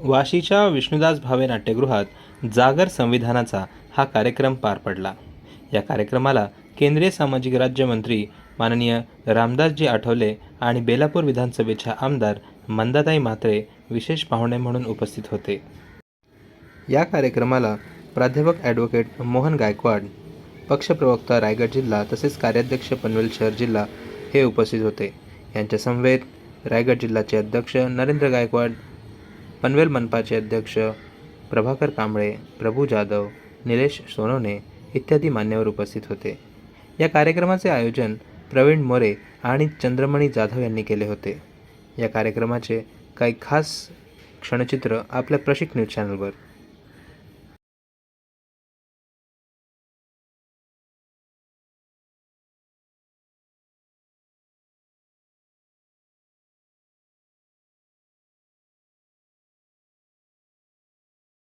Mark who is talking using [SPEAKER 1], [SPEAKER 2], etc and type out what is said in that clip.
[SPEAKER 1] वाशीच्या विष्णुदास भावे नाट्यगृहात जागर संविधानाचा हा कार्यक्रम पार पडला. या कार्यक्रमाला केंद्रीय सामाजिक राज्यमंत्री माननीय रामदासजी आठवले आणि बेलापूर विधानसभेच्या आमदार मंदाताई म्हात्रे विशेष पाहुणे म्हणून उपस्थित होते. या कार्यक्रमाला प्राध्यापक ॲडव्होकेट मोहन गायकवाड पक्षप्रवक्ता रायगड जिल्हा तसेच कार्याध्यक्ष पनवेल शहर जिल्हा हे उपस्थित होते. यांच्या समवेत रायगड जिल्ह्याचे अध्यक्ष नरेंद्र गायकवाड पनवेल मनपाचे अध्यक्ष प्रभाकर कांबळे प्रभू जाधव निलेश सोनवणे इत्यादी मान्यवर उपस्थित होते. या कार्यक्रमाचे आयोजन प्रवीण मोरे आणि चंद्रमणी जाधव यांनी केले होते. या कार्यक्रमाचे काही खास क्षणचित्र आपल्या प्रशिक न्यूज चॅनलवर